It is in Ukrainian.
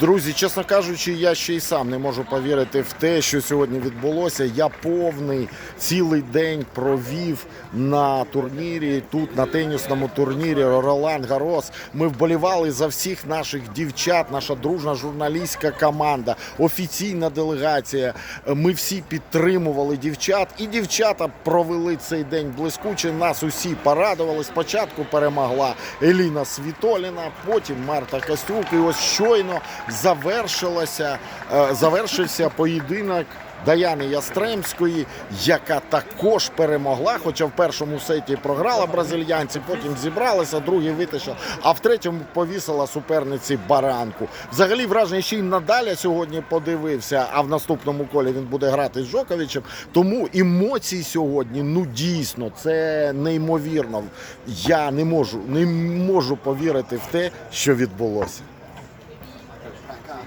Друзі, чесно кажучи, я ще й сам не можу повірити в те, що сьогодні відбулося. Я повний цілий день провів на турнірі, тут на тенісному турнірі Ролан Гарос. Ми вболівали за всіх наших дівчат, наша дружна журналістська команда, офіційна делегація. Ми всі підтримували дівчат, і дівчата провели цей день блискуче. Нас усі порадували. Спочатку перемогла Еліна Світоліна, потім Марта Костюк. І ось щойно завершилося, е, завершився поєдинок. Даяни Ястремської, яка також перемогла, хоча в першому сеті програла бразильянці, потім зібралася, другий витащила, а в третьому повісила суперниці баранку. Взагалі враження ще й Надаля сьогодні подивився, а в наступному колі він буде грати з Джоковичем. Тому емоції сьогодні, ну дійсно, це неймовірно. Я не можу, не можу повірити в те, що відбулося. car.